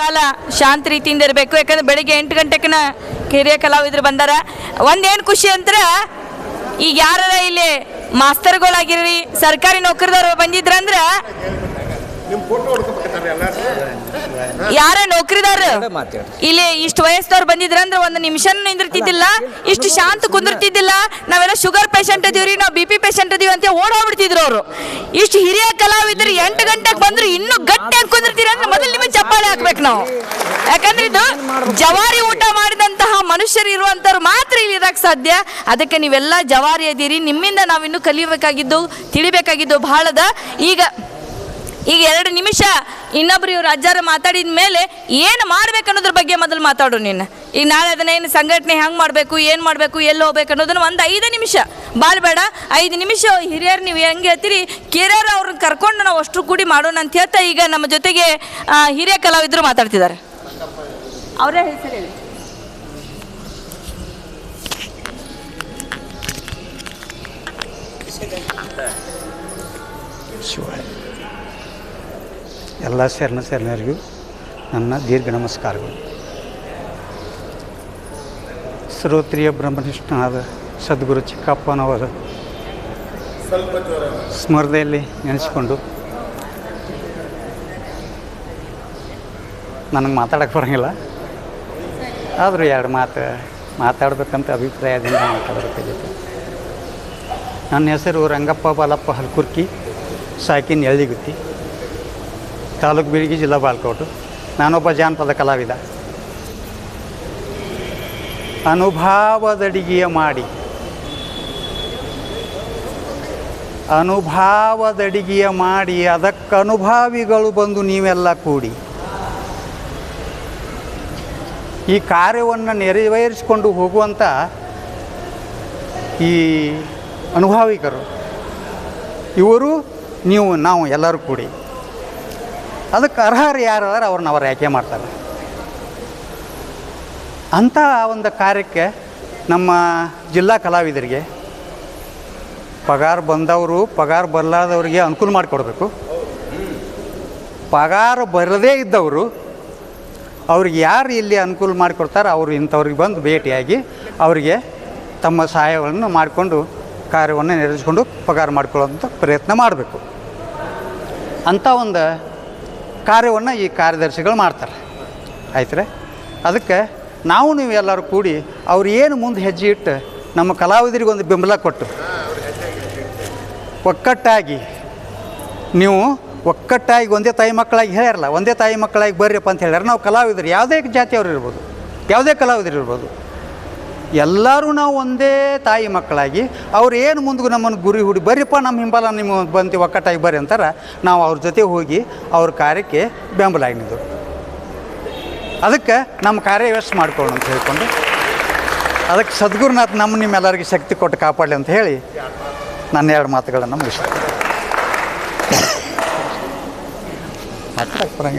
ಕಾಲ ಶಾಂತ ರೀತಿಯಿಂದ ಇರಬೇಕು. ಯಾಕಂದ್ರೆ ಬೆಳಿಗ್ಗೆ ಎಂಟು ಗಂಟೆಕನ ಹಿರಿಯ ಕಲಾವಿದರು ಬಂದಾರ. ಒಂದೇನು ಖುಷಿ ಅಂದ್ರೆ, ಈಗ ಯಾರ ಇಲ್ಲಿ ಮಾಸ್ತರ್ಗಳಾಗಿರ್ರಿ ಸರ್ಕಾರಿ ನೌಕರಿದವ್ರು ಬಂದಿದ್ರಂದ್ರ ಯಾರ ನೌಕರಿದಾರ? ಇಲ್ಲಿ ಇಷ್ಟು ವಯಸ್ಸದವ್ರು ಬಂದಿದ್ರಂದ್ರ ಒಂದು ನಿಮಿಷ ನಿಂದಿರ್ತಿದ್ದಿಲ್ಲ ಇಷ್ಟು ಶಾಂತ ಕುಂದಿರ್ತಿದ್ದಿಲ್ಲ ನಾವೆಲ್ಲ ಶುಗರ್ ಪೇಷಂಟ್ ಅದೀವ್ರಿ ನಾವು ಬಿ ಪಿ ಪೇಷಂಟ್ ಅದೀವಿ ಅಂತ ಓಡ್ ಹೋಗ್ಬಿಡ್ತಿದ್ರು ಅವರು. ಇಷ್ಟು ಹಿರಿಯ ಕಲಾವಿದ್ರು ಎಂಟು ಗಂಟೆಗೆ ಬಂದ್ರು ಇನ್ನೂ ಗಟ್ಟಿಯಾಗಿ ಕುಂದಿರ್ತೀರಿ ಅಂದ್ರೆ ಮೊದಲು ನಿಮಗೆ ಚಪ್ಪಾಳೆ ಹಾಕ್ಬೇಕು ನಾವು. ಯಾಕಂದ್ರೆ ಇದು ಜವಾರಿ ಊಟ ಮಾಡಿದಂತಹ ಮನುಷ್ಯರು ಇರುವಂತವ್ರು ಮಾತ್ರ ಇಲ್ಲಿ ಇರಕ್ ಸಾಧ್ಯ. ಅದಕ್ಕೆ ನೀವೆಲ್ಲ ಜವಾರಿ ಅದೀರಿ ನಿಮ್ಮಿಂದ ನಾವಿನ್ನು ಕಲಿಯಬೇಕಾಗಿದ್ದು ತಿಳಿಬೇಕಾಗಿದ್ದು ಬಹಳದ. ಈಗ ಈಗ ಎರಡು ನಿಮಿಷ ಇನ್ನೊಬ್ರು ಇವ್ರು ಅಜ್ಜಾರ ಮಾತಾಡಿದ ಮೇಲೆ ಏನು ಮಾಡ್ಬೇಕು ಅನ್ನೋದ್ರ ಬಗ್ಗೆ ಮೊದಲು ಮಾತಾಡು ನೀನು. ಈಗ ನಾಳೆ ಅದನ್ನ ಏನು ಸಂಘಟನೆ ಹೆಂಗೆ ಮಾಡಬೇಕು, ಏನು ಮಾಡಬೇಕು, ಎಲ್ಲಿ ಹೋಗ್ಬೇಕು ಅನ್ನೋದನ್ನ ಒಂದು ಐದು ನಿಮಿಷ. ಬಾಳ್ಬೇಡ ಬೇಡ, ಐದು ನಿಮಿಷ ಹಿರಿಯರು ನೀವು ಹೆಂಗೆ ಹೇಳ್ತೀರಿ? ಕಿರಿಯರು ಅವ್ರನ್ನ ಕರ್ಕೊಂಡು ನಾವು ಅಷ್ಟು ಕೂಡಿ ಮಾಡೋಣ ಅಂತ ಹೇಳ್ತಾ ಈಗ ನಮ್ಮ ಜೊತೆಗೆ ಹಿರಿಯ ಕಲಾವಿದರು ಮಾತಾಡ್ತಿದ್ದಾರೆ. ಅವರೇ ಹೆಸರು ಹೇಳಿ. ಎಲ್ಲ ಶರಣ ಶರಣರಿಗೂ ನನ್ನ ದೀರ್ಘ ನಮಸ್ಕಾರಗಳು. ಶ್ರೋತ್ರಿಯ ಬ್ರಹ್ಮನಿಷ್ಠನಾದ ಸದ್ಗುರು ಚಿಕ್ಕಪ್ಪನವರ ಸ್ಮರಣೆಯಲ್ಲಿ ನೆನೆಸಿಕೊಂಡು ನನಗೆ ಮಾತಾಡೋಕ್ಕೆ ಬರೋಂಗಿಲ್ಲ. ಆದರೂ ಎರಡು ಮಾತು, ಮಾತಾಡಬೇಕಂತ ಅಭಿಪ್ರಾಯದಿಂದ ಮಾತಾಡಬೇಕಾಗಿತ್ತು ನನ್ನ ಹೆಸರು ರಂಗಪ್ಪ ಬಾಲಪ್ಪ ಹಲ್ಕುರ್ಕಿ, ಸಾಕಿನ ಎಳ್ಳಿಗುತ್ತಿ. ತಾಲೂಕು ಬೀಳಿಗೆ ಜಿಲ್ಲಾ ಬಾಲ್ಕೋಟು. ನಾನೊಬ್ಬ ಜಾನಪದ ಕಲಾವಿದ. ಅನುಭಾವದಡಿಗೆಯ ಮಾಡಿ. ಅನುಭಾವದಡಿಗೆಯ ಮಾಡಿ, ಅದಕ್ಕೆ ಅನುಭಾವಿಗಳು ಬಂದು ನೀವೆಲ್ಲ ಕೂಡಿ. ಈ ಕಾರ್ಯವನ್ನು ನೆರವೇರಿಸಿಕೊಂಡು ಹೋಗುವಂಥ ಈ ಅನುಭಾವಿಕರು. ಇವರು, ನೀವು, ನಾವು ಎಲ್ಲರೂ ಕೂಡಿ. ಅದಕ್ಕೆ ಅರ್ಹರು ಯಾರು ಅವ್ರನ್ನ ಅವ್ರು ಆಯ್ಕೆ ಮಾಡ್ತಾರೆ. ಅಂಥ ಒಂದು ಕಾರ್ಯಕ್ಕೆ ನಮ್ಮ ಜಿಲ್ಲಾ ಕಲಾವಿದರಿಗೆ ಪಗಾರ ಬಂದವರು, ಪಗಾರ ಬರಲಾರ್ದವ್ರಿಗೆ ಅನುಕೂಲ ಮಾಡಿಕೊಡ್ಬೇಕು. ಪಗಾರ ಬರದೇ ಇದ್ದವರು ಅವ್ರಿಗೆ ಯಾರು ಇಲ್ಲಿ ಅನುಕೂಲ ಮಾಡಿಕೊಡ್ತಾರೆ ಅವರು ಇಂಥವ್ರಿಗೆ ಬಂದು ಭೇಟಿಯಾಗಿ ಅವರಿಗೆ ತಮ್ಮ ಸಹಾಯವನ್ನು ಮಾಡಿಕೊಂಡು ಕಾರ್ಯವನ್ನು ನೆರವೇರಿಸ್ಕೊಂಡು ಪಗಾರ ಮಾಡ್ಕೊಳ್ಳೋಂಥ ಪ್ರಯತ್ನ ಮಾಡಬೇಕು. ಅಂಥ ಒಂದು ಕಾರ್ಯವನ್ನು ಈ ಕಾರ್ಯದರ್ಶಿಗಳು ಮಾಡ್ತಾರೆ. ಆಯ್ತರೆ? ಅದಕ್ಕೆ ನಾವು ನೀವು ಎಲ್ಲರೂ ಕೂಡಿ ಅವ್ರು ಏನು ಮುಂದೆ ಹೆಜ್ಜೆ ಇಟ್ಟು ನಮ್ಮ ಕಲಾವಿದರಿಗೆ ಒಂದು ಬೆಂಬಲ ಕೊಟ್ಟು ಒಕ್ಕಟ್ಟಾಗಿ ನೀವು ಒಕ್ಕಟ್ಟಾಗಿ ಒಂದೇ ತಾಯಿ ಮಕ್ಕಳಾಗಿ ಹೇಳ್ಯಾರಲ್ಲ, ಒಂದೇ ತಾಯಿ ಮಕ್ಕಳಾಗಿ ಬರ್ರಿಯಪ್ಪ ಅಂತ ಹೇಳ್ಯಾರ. ನಾವು ಕಲಾವಿದರು, ಯಾವುದೇ ಜಾತಿಯವ್ರು ಇರ್ಬೋದು, ಯಾವುದೇ ಕಲಾವಿದರು ಇರ್ಬೋದು ಎಲ್ಲರೂ ನಾವು ಒಂದೇ ತಾಯಿ ಮಕ್ಕಳಾಗಿ, ಅವ್ರು ಏನು ಮುಂದೆ ನಮ್ಮನ್ನು ಗುರಿ ಹುಡಿ, ಬರ್ರಿಪ್ಪ ನಮ್ಮ ಹಿಂಬಲ ನಿಮ್ಮ ಬಂತಿ ಒಕ್ಕಟ್ಟಾಗಿ ಬರ್ರಿ ಅಂತಾರೆ, ನಾವು ಅವ್ರ ಜೊತೆ ಹೋಗಿ ಅವ್ರ ಕಾರ್ಯಕ್ಕೆ ಬೆಂಬಲ ಆಗಿದ್ದು ಅದಕ್ಕೆ ನಮ್ಮ ಕಾರ್ಯ ವ್ಯವಸ್ಥೆ ಮಾಡ್ಕೊಳ್ಳೋಣ ಅಂತ ಹೇಳ್ಕೊಂಡು, ಅದಕ್ಕೆ ಸದ್ಗುರುನಾಥ್ ನಮ್ಮ ನಿಮ್ಮೆಲ್ಲರಿಗೆ ಶಕ್ತಿ ಕೊಟ್ಟು ಕಾಪಾಡಲಿ ಅಂತ ಹೇಳಿ ನನ್ನ ಎರಡು ಮಾತುಗಳನ್ನು ಮುಗಿಸ್ತೀನಿ.